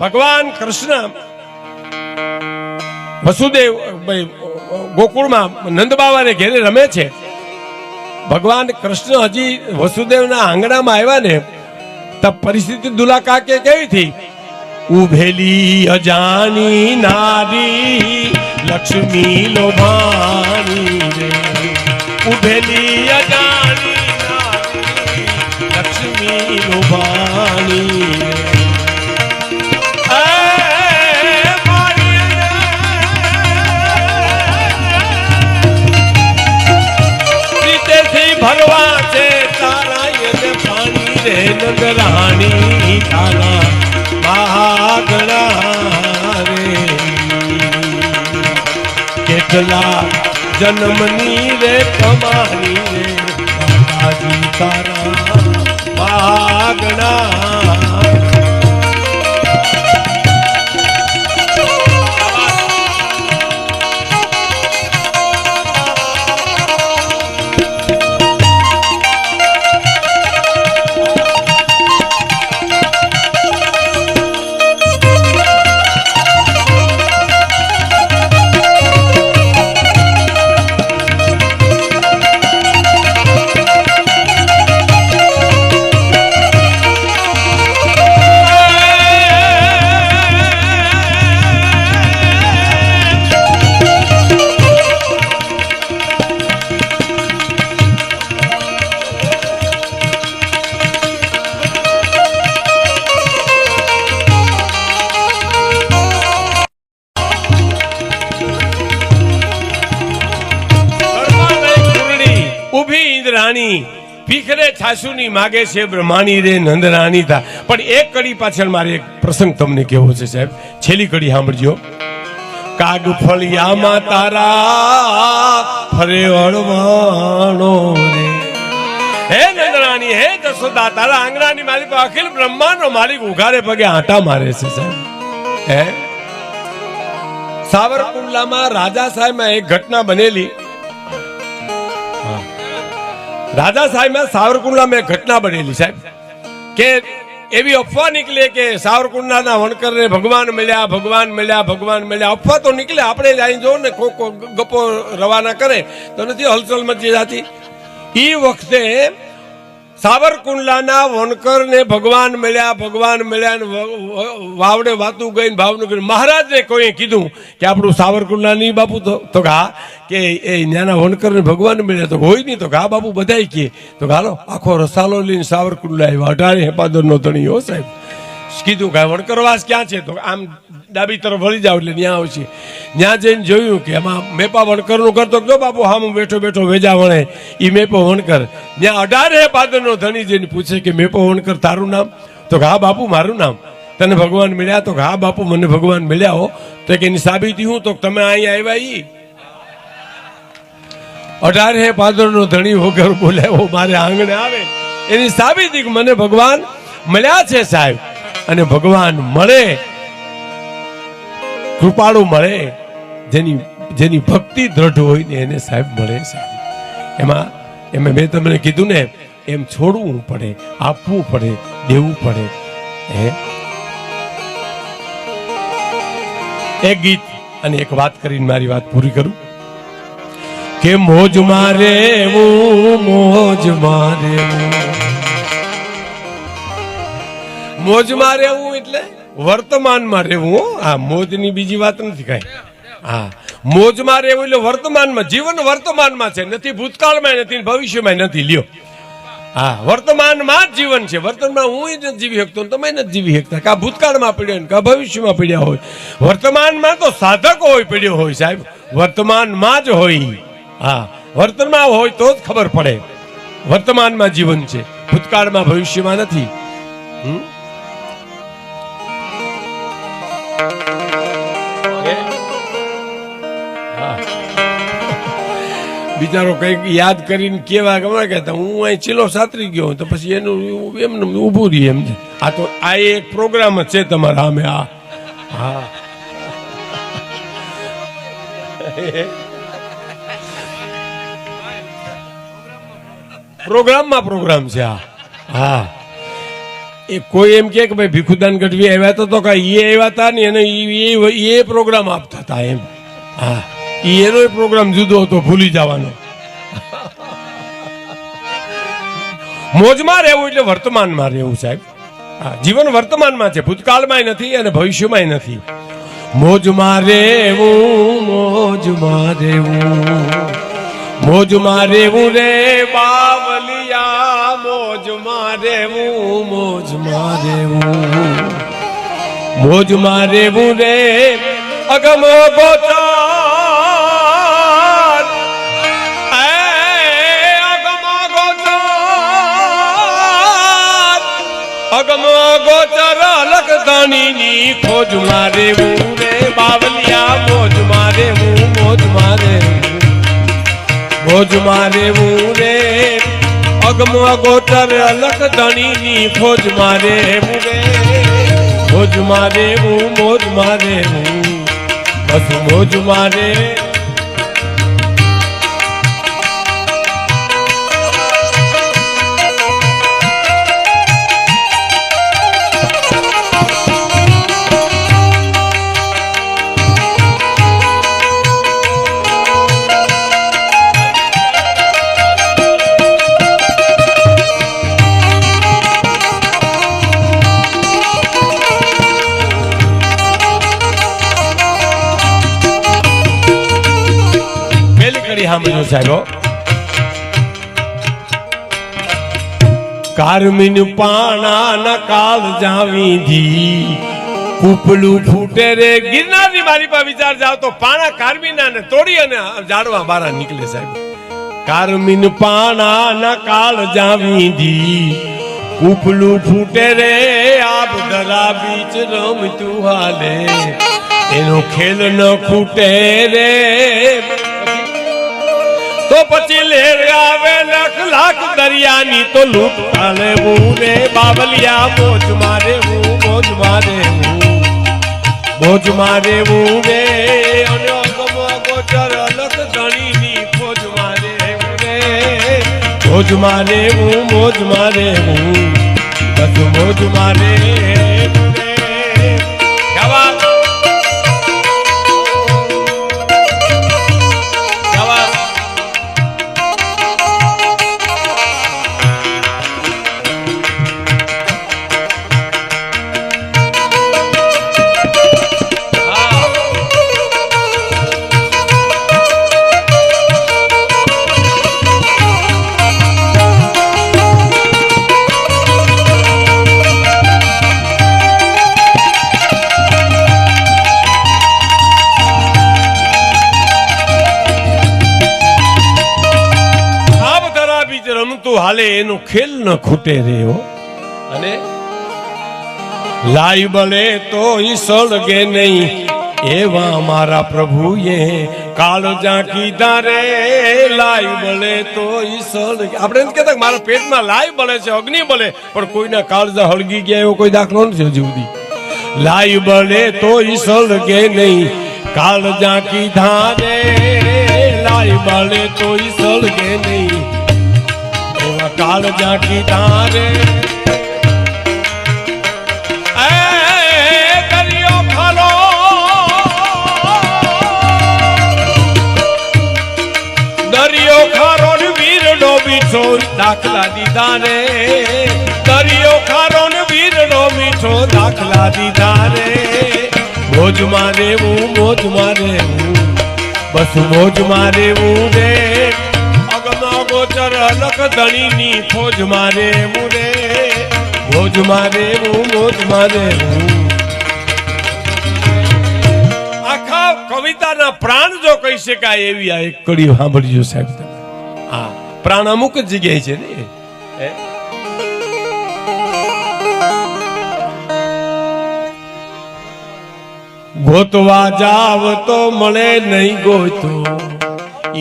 ભગવાન કૃષ્ણ, વસુદેવ ગોકુળમાં નંદ બાવાને ઘેરે રમે છે. ભગવાન કૃષ્ણ હજી વસુદેવના આંગણામાં આવ્યા ને, તો પરિસ્થિતિ દુલાકા કે કેવી હતી ઉભેલી અજાની નારી, લક્ષ્મી લોભાની ઉભેલી અજાની નારી, લક્ષ્મી લોભાની ભરવા છે તારા એને પાણી રે નગરાણી તારા મહાગણા રે. કેટલા જન્મની રે કમાણી રે તારા મહાગણા છાસુની માગે છે, બ્રહ્માની રે નંદરાની તા પણ એક કડી પાછળ મારે એક પ્રસંગ તમને કેવો છે, સાહેબ. છેલ્લી કડી સાંભળજો. કાગ ફળિયામાં તારા ફરે અળવાણો રે. હે નંદરાની હે જસોદા, તારા આંગણાની માલિક અખિલ બ્રહ્માંડનો માલિક ઉઘારે પગે આંટા મારે છે, સાહેબ. હે? સાવરકુંડલામાં રાજા સાહેબમાં એક ઘટના બનેલી. રાજા સાહેબમાં સાવરકુંડલા મેં ઘટના બનેલી સાહેબ, કે એવી અફવા નીકળે કે સાવરકુંડલાના વણકરને ભગવાન મળ્યા ભગવાન મળ્યા ભગવાન મળ્યા. અફવા તો નીકળે, આપણે જ જો ને, કોક ગપો રવાના કરે, તો નથી હલચલ મચી જાતી. એ વખતે સાવરકુંડલાના વનકરને ભગવાન મળ્યા ભગવાન મળ્યા વાવડે વાતું ગઈ ભાવનગર મહારાજે કોઈએ કીધું કે આપણું સાવરકુંડલા નહીં બાપુ તો કે કે એ નાના વનકરને ભગવાન મળ્યા તો હોય નહીં તો કા બાપુ બધાય કહે. તો કે હાલો આખો રસાલો લઈને સાવરકુંડલા આવ્યા અઢારે હેપાદરનો ધણી હો સાહેબ. કીધું કે વણકરવાસ ક્યાં છે? તો આમ ડાબી તરફ વળી જાવ એટલે ત્યાં આવશે. ત્યાં જઈને જોયું કે એમાં મેપા વણકરનું કરતો જો બાપુ હા હું બેઠો બેઠો વેજા વણે એ મેપો વણકર. ત્યાં અઢારે પાદરનો ધણી જઈને પૂછે કે મેપો વણકર તારું નામ? તો હા બાપુ, મારું નામ. તને ભગવાન મળ્યા? તો હા બાપુ, મને ભગવાન મળ્યા હો. તો કે એની સાબિતી હું? તો તમે અહીંયા આવ્યા ઈ. અઢારે પાદરનો ધણી વગર બોલાવો મારે આંગણે આવે. એની સાબિતી મને ભગવાન મળ્યા છે સાહેબ. અને ભગવાન મળે, કૃપાળુ મળે, જેની જેની ભક્તિ દ્રઢ હોય ને એને સાહેબ મળે સાહેબ. એમાં એમાં મેં તમને કીધું ને, એમ છોડવું પડે, આપવું પડે, દેવું પડે, હે? એક ગીત અને એક વાત કરીને મારી વાત પૂરી કરું. કે મોજ મારે મોજ મારે. મોજમાં રહેવું એટલે વર્તમાનમાં રહેવું, હો. મોજની બીજી વાત નથી કઈ. હા. મોજમાં રહેવું એટલે વર્તમાનમાં, જીવન વર્તમાનમાં છે. નથી ભૂતકાળમાં, નથી ભવિષ્યમાં નથી. લ્યો. હા, વર્તમાનમાં જ જીવન છે. વર્તમાનમાં હું જ નથી જીવી શકતો તમે નથી જીવી શકતા. કા ભૂતકાળમાં પડ્યો ને કા ભવિષ્યમાં પડ્યા હોય. વર્તમાનમાં તો સાધક હોય પડ્યો હોય, સાહેબ. વર્તમાનમાં જ હોય. હા. વર્તમાનમાં હોય તો જ ખબર પડે. વર્તમાનમાં જીવન છે. ભૂતકાળમાં, ભવિષ્યમાં નથી. હમ? બિચારો કંઈક યાદ કરીને કેવા ગમે કે હું અહીં ચીલો સાતરી ગયો તો પછી એનું એમને ઊભું રહી એમ. આ તો આ એક પ્રોગ્રામ જ છે તમારા સામે, આ. હા. પ્રોગ્રામમાં પ્રોગ્રામ છે આ. હા. એ કોઈ એમ કે ભાઈ ભીખુદાન ગઢવી આવ્યા તો કાંઈ એ આવ્યા હતા ને એને એ પ્રોગ્રામ આપતા હતા એમ. હા. એનો પ્રોગ્રામ જુદો હતો, ભૂલી જવાનો. મોજમાં રહેવું એટલે વર્તમાનમાં રહેવું સાહેબ. હા, જીવન વર્તમાનમાં છે ભૂતકાળમાં નથી અને ભવિષ્યમાં નથી. મોજમાં રહેવું મોજમાં રહેવું. મોજમાં રહેવું રે બાવલિયા. મોજમાં રહેવું મોજમાં રહેવું મોજમાં રહેવું રે, અગમ ગોચર. અગમ ગોચર. અગમ ગોચર લખધણીની ખોજમાં રહેવું રે, બાવલિયા મોજમાં રહેવું મોજમાં રહેવું મોજમાં રહેવું રે. અગમ ગોચર ખોજ મારે ખોજ મારે હું મોજ મારે હું. બસ મોજમાં રે સાહેબ. કારમીન પાણા ના કાળ જાવીધી ઉપલું ફૂટે રે. ગિરનારની મારી પાસે વિચાર જાવ તો પાણા કારમીના ને તોડી અને ઝાડવા બારા નીકળે સાહેબ. કારમીન પાણા ના કાળ જાવીધી ઉપલું ફૂટે રે. આપ દરા બીચ રમતું હાલે. એનો ખેલ ન ફૂટે રે. તો પછી લેર આવે લખ લાખ દરિયાની તો લૂંટ લેવું રે બાબલિયા મોજ મારે હું મોજ મારે હું. મોજ મારે હું રે અને અગમ અગોચર અલગ ધણીની ખોજ મારે હું મોજ મારે હું મોજ મારે હું. બધું મોજ મારે ન ખૂટે રહ્યો. અને લાઈ બલે તો ઈ સળગે નહીં. એવા મારા પ્રભુએ કાળ કીધા રે લાઈ બલે તો ઈ સળગે. આપણે એમ કહેતા કે મારા પેટમાં લાઈ બળે છે અગ્નિ બળે. પણ કોઈના કાળજા હળગી ગયા એવો કોઈ દાખલો નથી હજી સુધી. લાઈ બળે તો ઈ સળગે નહીં. કાળ કીધા ધારે. લાઈ બળે તો ઈ સળગે નહીં. કાળ જાકી તારે. દાખલા દીધા રે. દરિયો ખારો ને વીરનો મીઠો દાખલા દીધા રે. મોજ મારે હું મોજ મારે હું બસ મોજ મારે હું રે. ગોચર ધણી ની ફોજ મારે હું રે. મારે હું, મોજ મારે હું. આખા કવિતાના પ્રાણ જો કહી શકાય એવી આ એક કડી સાંભળજો સાહેબ તમે. હા, પ્રાણ અમુક જગ્યાએ છે ને. ગોતવા જાવ તો મળે નહીં ગોતો.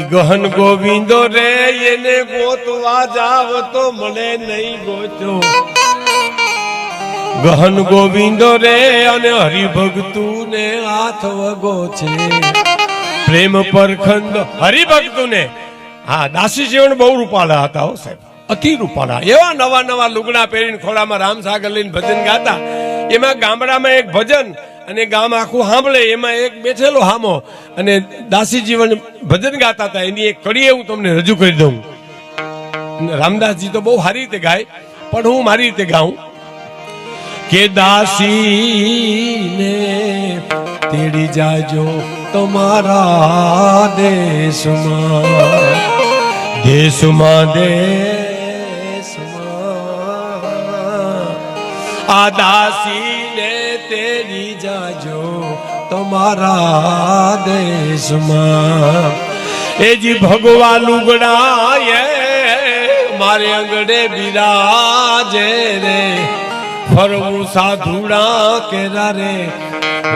ગહન ગોવિંદો રે, એને ગોતવા જાવ તો મળે નહીં ગોતો ગહન ગોવિંદો રે, અને હરિભક્તુ ને હાથ વગો છે પ્રેમ પરખંડ હરિભક્તુ ને હા દાસી જીવન બહુ રૂપાળા હતા હો સાહેબ. અતિ રૂપાળા એવા નવા નવા લુગડા પહેરીને ખોળામાં રામસાગર લઈને ભજન ગાતા. એમાં ગામડામાં એક ભજન અને ગામ આખું સાંભળે, એમાં એક બેઠેલો હામો. અને દાસી જીવન ભજન ગાતા હતા, એની એક કડીએ હું તમને રજૂ કરી દઉં. રામદાસજી તો બહુ સારી રીતે ગાય, પણ હું મારી રીતે ગાઉં. કે દાસીને તેડી જાજો તમારા દેશમાં દેશમાં દેશમાં. આ જાજો તમારા દેશમાં. એ જી ભગવાન ઉગડાય, મારે અંગડે બિરાજે રે. ફરવું સાધુડા કેરા રે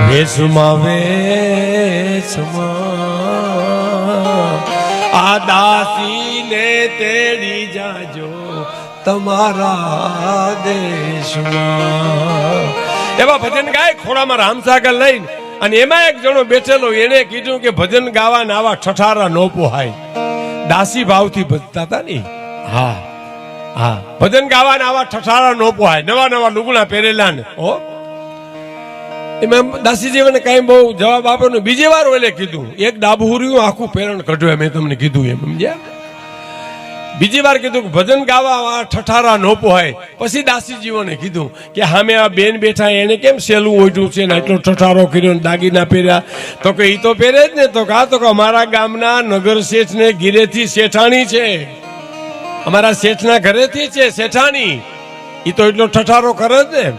વેશમાં વેશમાં. આ દાસીને તેડી જાજો તમારા દેશમાં. એવા ભજન ગાય ખોળામાં રામસાગર લઈને. અને એમાં એક જણો બેઠેલો એને કીધું કે ભજન ગાવા આવા ઠઠારા નો પોહાય. દાસી ભાવથી ભજતા હતા ને. હા હા. ભજન ગાવા આવા ઠઠારા નો પોહાય. નવા નવા લુગણા પહેરેલા ને. હો. એમાં દાસીજીવને કઈ બહુ જવાબ આપ્યો ને. બીજી વાર ઓલે કીધું, એક ડાબુરિયું આખું પેરણ કઢ્યું મેં તમને કીધું એમ, સમજ્યા? બીજી વાર કીધું કે ભજન ગાવા ઠઠારા ન પોહાય. પછી દાસીજીઓને કીધું કે સામે આ બેન બેઠા એને કેમ સેલું ઓઢ્યું છે ને એટલો ઠઠારો કર્યો ને દાગીના પહેર્યા? તો કે એ તો પહેરે જ ને. તો કા તો કે અમારા ગામના નગર શેઠ ને ગીરેથી શેઠાણી છે. અમારા શેઠના ઘરેથી છે શેઠાણી. એ તો એટલો ઠઠારો કરે જ ને.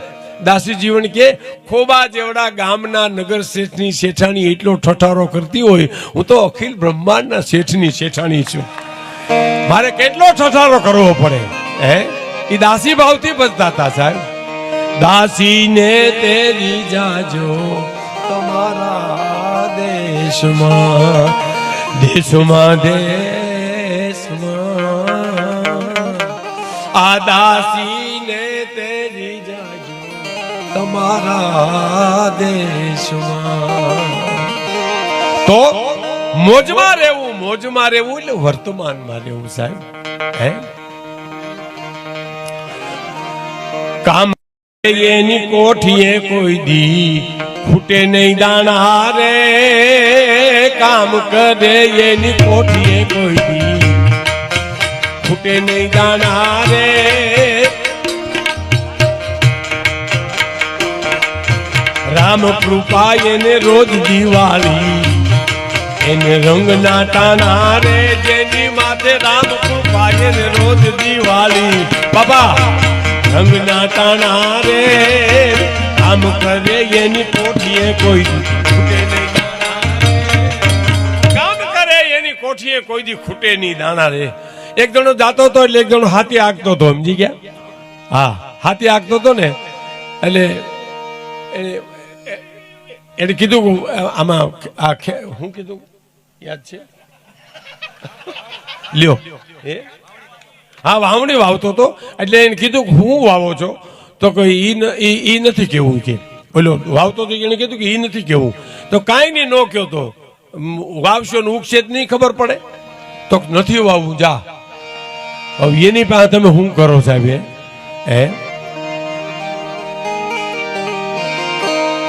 દાસી જીવન કે ખોબા જેવડા ગામના નગર શેઠની શેઠાણી એટલો ઠઠારો કરતી હોય. હું તો અખિલ બ્રહ્માંડના શેઠની શેઠાણી છું. મારે કેટલો ઠઠારો કરવો પડે? હે? એ દાસી ભાવથી બચતા હતા સાહેબ. દાસીને તેરી જાજો તમારા દેશમાં દેશમાં દેશમાં. આ દાસીને તેરી જાજો તમારા દેશમાં. તો મોજમાં રહેવું મોજમાં રહેવું એટલે વર્તમાનમાં રહેવું સાહેબ, હે? કામ એની કોઠીએ કોઈ દી ફૂટે નહીં દાણા રે કામ કરે એની કોઠીએ કોઈ દી ફૂટે નહીં દાણા રે રામ કૃપા એને રોજ દિવાળી એને રંગના ટાણા રે, જેની માથે રામ એને રોજ દિવાળી. બાબા રંગના ટાણા રે, આમ કરે એની કોઠીએ કોઈ. કામ કરે એની કોઠીએ કોઈ દી ખૂટે નહીં દાણા રે. એક જણો જાતો હતો એટલે એક જણો હાથી આગતો હતો, સમજી ગયા? હા, હાથી આગતો હતો ને, એટલે એને કીધું આમાં આ શું કીધું યાદ છે? લ્યો. એ હા વાવણી વાવતો હતો એટલે એને કીધું કે હું વાવો છો? તો કે ઈ નથી કેવું કે. બોલો વાવતો તો એને કીધું કે ઈ નથી કેવું. તો કાંઈ નહીં ન કહો તો. વાવશો ને ઉગશે જ નહીં ખબર પડે? તો નથી વાવવું જા. હવે એની પાસે તમે શું કરો સાહેબ એ? હે?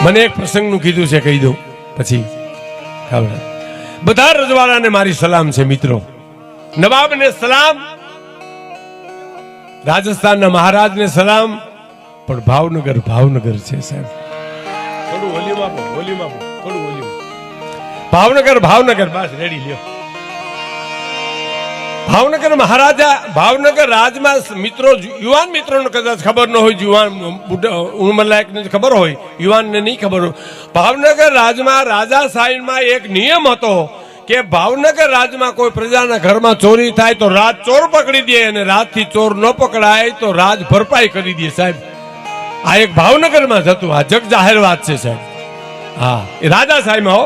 મને એક પ્રસંગનું કીધું છે કહી દઉં પછી. ખબર બધા રજવાડાને મારી સલામ છે, મિત્રો. નવાબને સલામ, રાજસ્થાનના મહારાજને સલામ, પણ ભાવનગર ભાવનગર છે, સાહેબ. થોડું ભાવનગર ભાવનગર, બસ રેડી લ્યો. ભાવનગર મહારાજા, ભાવનગર રાજમાં મિત્રો યુવાન મિત્રોને કદાચ ખબર ન હોય યુવાન ઉંમરલાયકને ખબર હોય, યુવાનને નહીં ખબર હોય. ભાવનગર રાજમાં રાજા સાહેબમાં એક નિયમ હતો કે ભાવનગર રાજમાં કોઈ પ્રજાના ઘરમાં ચોરી થાય તો રાજ ચોર પકડી દે અને રાતથી ચોર ન પકડાય તો રાજ ભરપાઈ કરી દે સાહેબ. આ એક ભાવનગરમાં જ હતું. આ જગ જાહેર વાત છે સાહેબ. હા, એ રાજા સાહેબમાં હો.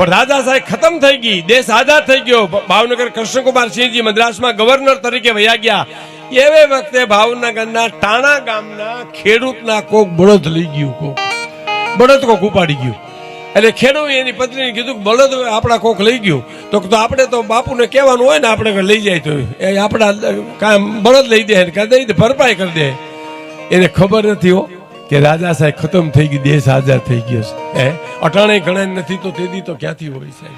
પણ રાજા સાહેબ ખતમ થઈ ગઈ. દેશ આઝાદ થઈ ગયો. ભાવનગર કૃષ્ણકુમાર સિંહજી મદ્રાસમાં ગવર્નર તરીકે વયા ગયા. એવે વખતે ભાવનગરના ટાણા ગામના ખેડૂતના કોક બળદ લઈ ગયું કોક. બળદ કોક ઉપાડી ગયું. એટલે ખેડૂત એની પત્નીને કીધું કે બળદ આપણા કોક લઈ ગયું. તો આપણે તો બાપુને કહેવાનું હોય ને, આપણે લઈ જાય તો. એ આપણા કામ બળદ લઈ દે ને કાં દે, ભરપાઈ કરી દે. એને ખબર નથી હો. કે રાજા સાહેબ, ખતમ થઈ ગઈ, દેશ આઝાદ થઈ ગયો છે. હે? અટાણે ગણાય નથી તો તેદી તો ક્યાંથી હોય સાહેબ?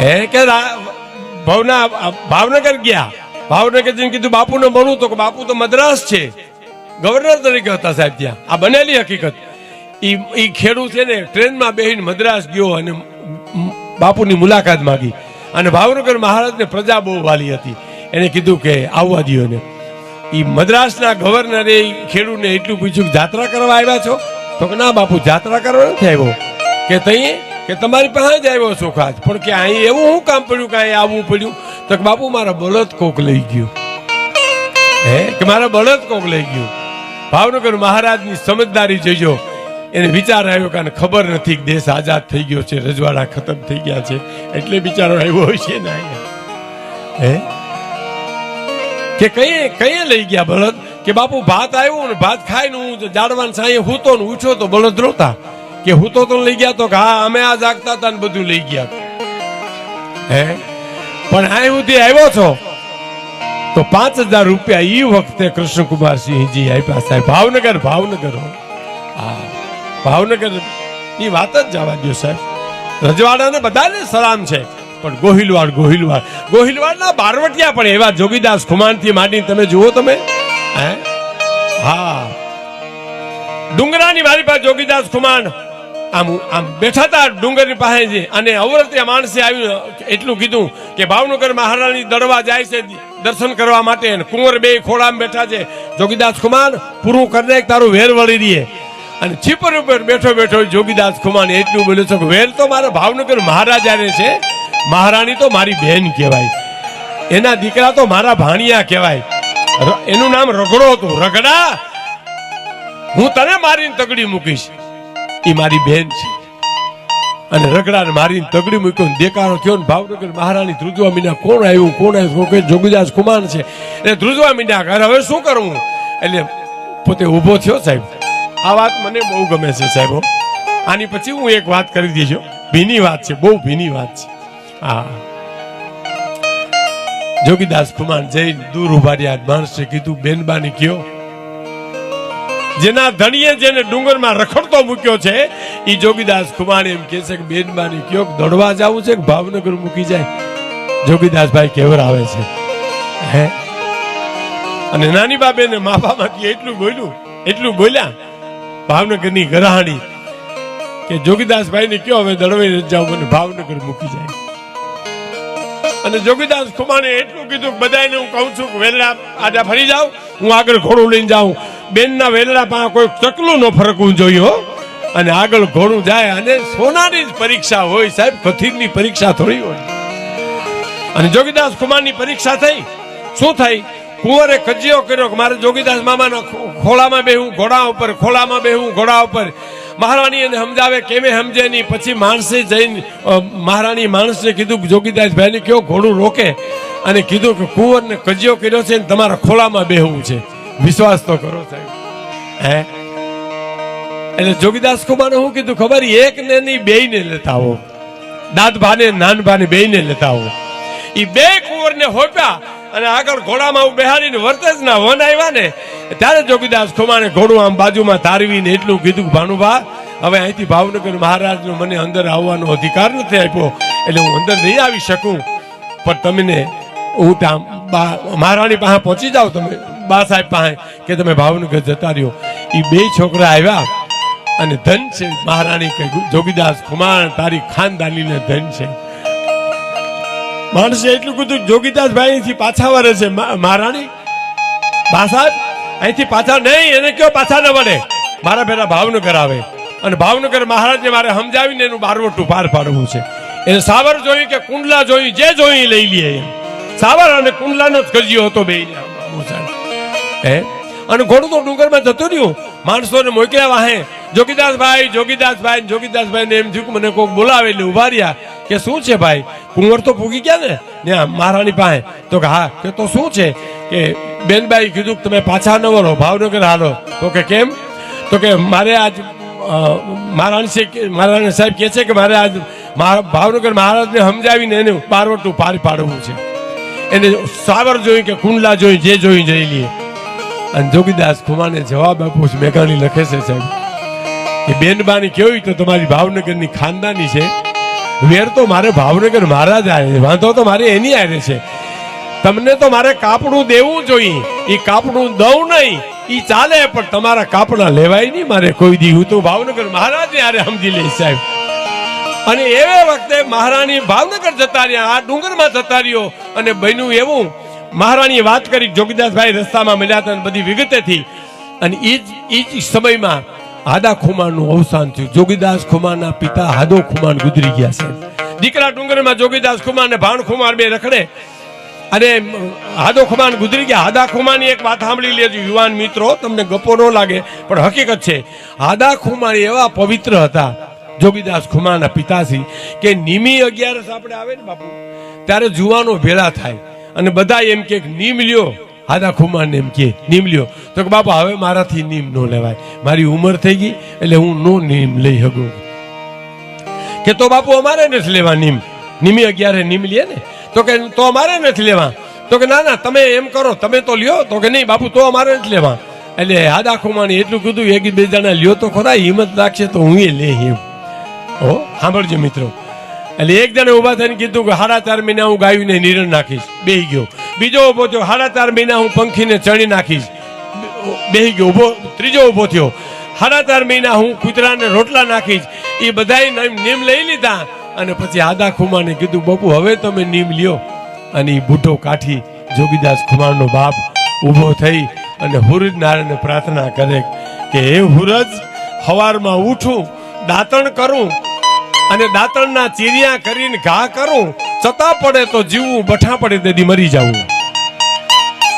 હે. કે ભાવના, ભાવનગર ગયા. ભાવનગર જઈને કીધું, બાપુને મળું તો બાપુ તો મદ્રાસ છે. ગવર્નર તરીકે હતા સાહેબ ત્યાં. આ બનેલી હકીકત. ઈ ખેડૂત છે ને, ટ્રેનમાં બેહીને મદ્રાસ ગયો અને બાપુની મુલાકાત માંગી. અને ભાવનગર મહારાજને પ્રજા બહુ વાલી હતી. એને કીધું કે આવવા દ્યો ને ઈ મદ્રાસના ગવર્નરે ખેડૂતને એટલું પૂછ્યું કે જાત્રા કરવા આવ્યા છો? તો કે ના બાપુ, જાત્રા કરવા નથી આવ્યો. કે તઈ કે તમારી પાસે જ આવ્યો છો ખાસ. પણ કે અહીં એવું શું કામ પડ્યું કે અહીં આવવું પડ્યું? તો કે બાપુ, મારા બળદ કોક લઈ ગયો. હે? કે મારા બળદ કોક લઈ ગયું. ભાવનગર મહારાજની સમજદારી જોઈજો એને વિચાર આવ્યો કે ખબર નથી કે દેશ આઝાદ થઈ ગયો છે, રજવાડા ખતમ થઈ ગયા છે. એટલે બિચારો આવ્યો હોય છે ને અહીંયા. હે? કે કઈ કઈ લઈ ગયા બળદ? કે બાપુ, ભાત આવ્યું ને ભાત ખાઈને હું જાડવાન સાંયે હૂતો ને ઉછો તો બળદ રોતા. કે હૂતો તો લઈ ગયા તો કે હા, અમે આ જાગતા હતા ને બધું લઈ ગયા. હે? પણ આ સુધી આવ્યો છો? તો પાંચ હજાર રૂપિયા એ વખતે કૃષ્ણકુમાર સિંહજી આપ્યા સાહેબ. ભાવનગર ભાવનગર હા. ભાવનગરની વાત જ જવા દો સાહેબ. રજવાડાને બધાને સલામ છે. પણ ગોહિલવાડ ગોહિલવાડ ગોહિલવાડના બારવટિયા પણ એવા જોગીદાસ ખુમાનથી માંડીને તમે જુઓ તમે. હે? ડુંગરાની મારી પાસે જોગીદાસ ખુમાન. આમ આમ બેઠા હતા ડુંગરની પાસે જ અને અવરત્ય માણસે આવ્યું એટલું કીધું કે ભાવનગર મહારાણી દરવા જાય છે દર્શન કરવા માટે કુંવર બે ખોળામાં બેઠા છે. જોગીદાસ ખુમાન, પૂરું કરી દે, તારું વેર વળી રહીએ અને છીપર ઉપર બેઠો બેઠો જોગીદાસ ખુમાન એટલું બોલ્યો છે વેર તો મારા ભાવનગર મહારાજાને છે. મહારાણી તો મારી બહેન કહેવાય. એના દીકરા તો મારા ભાણિયા કહેવાય. એનું નામ રગડો હતું. રગડા હું તને મારીને તગડી મૂકીશ. એ મારી બહેન છે. અને રગડાને મારીને તગડી મૂક્યો દેકારો થયો ને ભાવનગર મહારાણી ધ્રુજવા મીના કોણ આવ્યું કોણ આવ્યું? કે જોગીદાસ કુમાર છે. એટલે ધ્રુજવા મીના ઘર હવે શું કરવું એટલે પોતે ઊભો થયો સાહેબ. આ વાત મને બહુ ગમે છે સાહેબ આની પછી હું એક વાત કરી દેજો ભીની વાત છે, બહુ ભીની વાત છે. હા. જોગીદાસ કુમાર જૈન દૂર ઊભા રહ્યા. માણસે કીધું બેનબાની કયો. જેના ધણીએ જેને ડુંગરમાં રખડતો મૂક્યો છે એ જોગીદાસ કુમાર એમ કે છે કે બેનબાની કયો. દોડવા જવું છે કે ભાવનગર મૂકી જાય? જોગીદાસભાઈ કેવર આવે છે. હે? અને નાની બાબેને માફામાંથી એટલું બોલ્યું, એટલું બોલ્યા, ભાવનગરની ગરાહણી, કે જોગીદાસભાઈને કયો, હવે નથી જાવ મને ભાવનગર મૂકી જાય. અને જોગીદાસ ખુમાને એટલું કીધું બધાને હું કહું છું કે વેલડા આજે ફરી જાવ હું આગળ ઘોડું લઈને જાઉં. બેનના વેલડા પાસે કોઈ ચકલું ન ફરકવું જોઈએ અને આગળ ઘોડું જાય અને સોનાની જ પરીક્ષા હોય સાહેબ, કથિરની પરીક્ષા થોડી હોય. અને જોગીદાસ કુમારની પરીક્ષા થઈ. શું થઈ? કુંવરે કજિયો કર્યો કે મારે જોગીદાસ મામાના ખોળામાં બેહું, ઘોડા ઉપર, ખોળામાં બેહું, ઘોડા ઉપર. મહારાણી એને સમજાવે, કેમે સમજે નહીં? પછી માણસે જઈને મહારાણી માણસને કીધું જોગીદાસભાઈને કયો ઘોડું રોકે? અને કીધું કે, કુંવરને કજિયો કર્યો છે ને તમારા ખોળામાં બેહવું છે. વિશ્વાસ તો કરો સાહેબ. હે? એટલે જોગીદાસ કુમારે શું કીધું, ખબર એક ને નહીં બે ને લેતા આવો. દાદ ભાને નાન ભાને બે ને લેતા આવો. એ બે કુંવરને હોપ્યા અને આગળ ઘોડામાં બેહાડીને વર્તેજ ના વન આવ્યા ને ત્યારે જોગીદાસ ખુમાને ઘોડું આમ બાજુમાં તારવીને એટલું કીધું ભાનુભા, હવે અહીંથી ભાવનગર મહારાજનો મને અંદર આવવાનો અધિકાર નથી આપ્યો. એટલે હું અંદર નહીં આવી શકું. પણ તમને હું ત્યાં મહારાણી પાસે પહોંચી જાઓ તમે, બા સાહેબ પાસે, કે તમે ભાવનગર જતા રહ્યો. એ બે છોકરા આવ્યા અને ધન છે. મહારાણી કે જોગીદાસ કુમાર તારી ખાનદાનીને ધન છે. માણસે એટલું કીધું જોગીદાસ ભાઈ પાછા વળે છે. મહારાણી, બા સાહેબ અહીંથી પાછા નહીં, એને કયો પાછા ન વળે. મારા પેલા ભાવનગર આવે. અને ભાવનગર મહારાજને મારે સમજાવીને એનું બારવટું પાર પાડવું છે. એને સાવર જોયું કે કુંડલા જોયું, જે જોયું લઈ લઈએ એમ. સાવર અને કુંડલાનો જ ગજિયો હતો બે. હે? અને ઘોડું તો ડુંગરમાં જતું રહ્યું. માણસોને મોકલ્યા વાહે. જોગીદાસભાઈ જોગીદાસભાઈ જોગીદાસભાઈ ને એમ થયું કે મને કોઈક બોલાવે એટલે ઊભા રહ્યા. કે શું છે ભાઈ? કુંવર તો પૂગી ગયા ને? ત્યાં મહારાણી પાસે. તો કે હા, કે તો શું છે? કે બેનબાઈ કીધું કે તમે પાછા ન વળો, ભાવનગર હાલો. તો કે કેમ? તો કે મારે આજ મહારાણી છે મહારાણી સાહેબ કહે છે કે મારે આજ ભાવનગર મહારાજને સમજાવીને એને પારવટું પાર પાડવું છે. એને સાવર જોઈ કે કુંડલા જોઈ, જે જોઈ જઈ લઈએ અને જોગીદાસ ખુમાને જવાબ આપું છે, મેઘાણી લખે છે સાહેબ. એ બેનબાની કેવી તો તમારી ભાવનગરની ખાનદાની છે? વેર તો મારે ભાવનગર મહારાજ આવે વાંધો તો મારે એની આવે છે. તમને તો મારે કાપડું દેવું જોઈએ. એ કાપડું દઉં નહીં. એ ચાલે, પણ તમારા કાપડા લેવાય નહીં મારે કોઈ દી. હું તો ભાવનગર મહારાજ યારે સમજી લઈશ, સાહેબ. અને એવે વખતે મહારાણી ભાવનગર જતા રહ્યા, આ ડુંગરમાં જતા રહ્યો. અને બન્યું એવું. મહારાણીએ વાત કરી, જોગીદાસભાઈ રસ્તામાં મળ્યા હતા બધી વિગતેથી. અને એ જ એ જ સમયમાં હાદા ખુમારનું અવસાન થયું. જોગીદાસ ખુમારના પિતા હાદો ખુમાર ગુજરી ગયા છે. દીકરા ડુંગરમાં જોગીદાસ ખુમાર ને ભાણ ખુમાર બે રખડે. અને હાદો ખુમાન ગુજરી ગયા. હાદા ખુમાની એક વાત સાંભળી લેજો, યુવાન મિત્રો, તમને ગપો ન લાગે, પણ હકીકત છે હાદા ખુમાર એવા પવિત્ર હતા, જોગીદાસ ખુમાના પિતાશ્રી કે નિમી અગિયારસ આપણે આવે ને બાપુ, ત્યારે જુવાનો ભેળા થાય. અને બધા એમ કે, નીમ લ્યો. હાદા ખુમારને એમ કે, નીમ લ્યો. તો કે, બાપા, હવે મારાથી નીમ ન લેવાય. મારી ઉંમર થઈ ગઈ, એટલે હું નો નીમ લઈ શકું. કે, તો બાપુ, અમારે નથી લેવા નીમ. નીમી અગિયારે નીમ લે ને. તો કે, તો અમારે નથી લેવા. તો કે, ના ના, તમે એમ કરો, તમે તો લ્યો. તો કે, નહીં, બાપુ, તો અમારે નથી લેવા. એટલે આદા ખુમાની એટલું કીધું, એક બે જણા લ્યો તો ખરા, હિંમત રાખશે તો હું એ લે એમ. ઓ સાંભળજો મિત્રો. એટલે એક જણે ઊભા થઈને કીધું કે સાડા ચાર મહિના હું ગાયુંને નિરણ નાખીશ. બેહી ગયો. બીજો ઊભો થયો સાડા ચાર મહિના હું પંખીને ચણી નાખીશ. બેહી ગયો, ઊભો, ત્રીજો ઊભો થયો સાડા ચાર મહિના હું કૂતરાને રોટલા નાખીશ. એ બધાય નીમ લઈ લીધા અને પછી આદા ખુમાને કીધું, બાપુ, હવે તમે નીમ લ્યો. અને એ બુઢો કાઠી જોગીદાસ ખુમારનો બાપ ઊભો થઈ અને હુરજ નારાયણને પ્રાર્થના કરે કે, હે હુરજ સવારમાં ઉઠું, દાંતણ કરું અને દાંતણના ચીરિયા કરીને ઘા કરું, છતાં પડે તો જીવવું, બઠા પડે તેથી મરી જાવું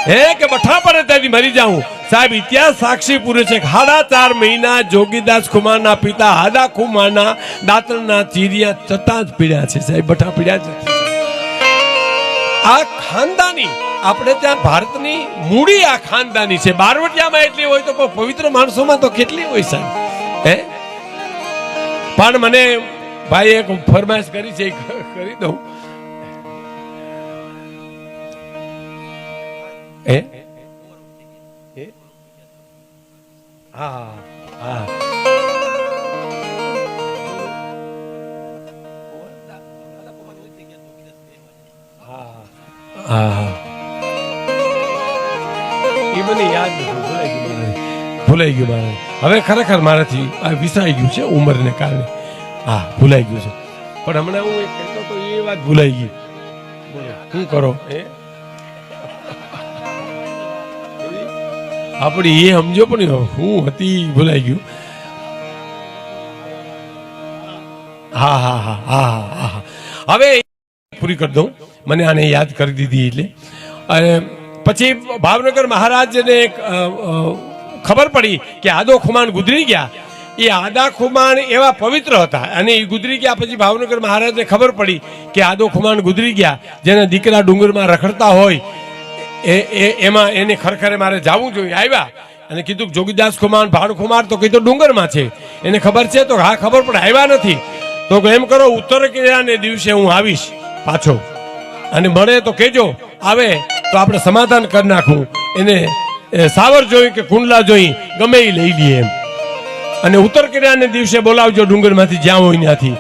હે કે બઠા પડે તેથી મરી જાઉં? સાહેબ, ઇતિહાસ સાક્ષી પૂરે છે હાડા ચાર મહિના જોગીદાસ કુમારના પિતા હાદા કુમારના દાંતણના ચીરિયા છતાં જ પીડ્યા છે. સાહેબ, બઠા પીડ્યા છે આ ખાનદાની, આપણે ત્યાં ભારતની મૂડી આ ખાનદાની છે. બારવટિયામાં એટલી હોય તો પવિત્ર માણસોમાં તો કેટલી હોય સાહેબ? હે? પણ મને ભાઈ, એક ફરમાશ કરી છે કરી દઉં. એ ભૂલાઈ ગયું મારે. હવે ખરેખર મારાથી આ વિસરાઈ ગયું છે ઉંમરને કારણે. હા, ભૂલાઈ ગયું છે. પણ હમણાં હું એક કહેતો તો એ વાત ભૂલાઈ ગઈ. શું કરો? એ આપણી એ સમજો પણ હું હતી ભૂલાઈ ગયું. હા હા હા હા હા હા. હવે પૂરી કરી દઉં. મને આને યાદ કરી દીધી એટલે. અને પછી ભાવનગર મહારાજને ખબર પડી કે આદો ખુમાન ગુજરી ગયા. એ આદા ખુમાન એવા પવિત્ર હતા. અને એ ગુજરી ગયા પછી ભાવનગર મહારાજને ખબર પડી કે આદો ખુમાન ગુજરી ગયા, જેના દીકરા ડુંગરમાં રખડતા હોય, એ એમાં એને ખરેખર મારે જવું જોઈએ. આવ્યા અને કીધું, જોગીદાસ ખુમાણ, ભાણ ખુમાર તો કીધું ડુંગરમાં છે. એને ખબર છે? તો હા, ખબર પણ આવ્યા નથી. તો એમ કરો, ઉત્તર કિનારાને દિવસે હું આવીશ પાછો. અને મળે તો કેજો આવે, તો આપણે સમાધાન કરી નાખું. એને સાવર જોઈ કે કુંડલા જોઈ ગમે એ લઈ લઈએ એમ. અને ઉત્તર કિનારાને દિવસે બોલાવજો, ડુંગરમાંથી જ્યાં હોય ત્યાંથી.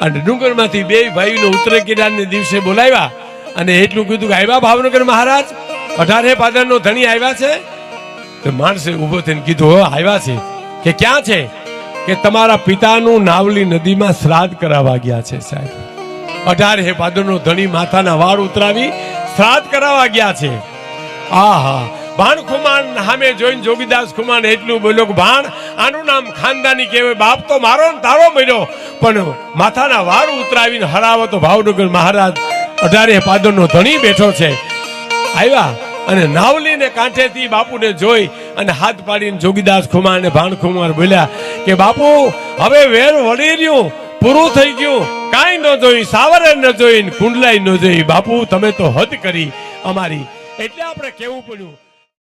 અને ડુંગરમાંથી બે ભાઈનો ઉત્તર કિનારાને દિવસે બોલાવ્યા અને એટલું કીધું કે આવ્યા ભાવનગર મહારાજ, અઢારે પાદરનો ધણી આવ્યા છે? તો માણસે ઊભો થઈને કીધું આવ્યા છે. કે ક્યાં છે? કે તમારા પિતાનું નાવલી નદીમાં શ્રાદ્ધ કરાવવા ગયા છે સાહેબ. અઢાર હે પાદરનો ધણી માથાના વાળ ઉતરાવી શ્રાદ્ધ કરાવવા ગયા છે. આહા ભાણ ખુમાન સામે જોઈને જોગીદાસ ખુમાન એટલું બોલ્યો કે, ભાણ, આનું નામ ખાનદાની કહેવાય. બાપ તો મારો ને તારો મળ્યો પણ માથાના વાળ ઉતરાવીને હરાવો તો ભાવનગર મહારાજ અઢારે પાદરનો ધણી બેઠો છે. આવ્યા અને નાવલીને કાંઠેથી બાપુને જોઈ અને હાથ પાડીને જોગીદાસ ખુમાર અને ભાણ ખુમાર બોલ્યા કે, બાપુ, હવે વેર વળી રહ્યું. પૂરું થઈ ગયું. કાંઈ ન જોઈ, સાવરે ન જોઈ કુંડલાઈ ન જોઈ. બાપુ, તમે તો હદ કરી અમારી. એટલે આપણે કેવું પડ્યું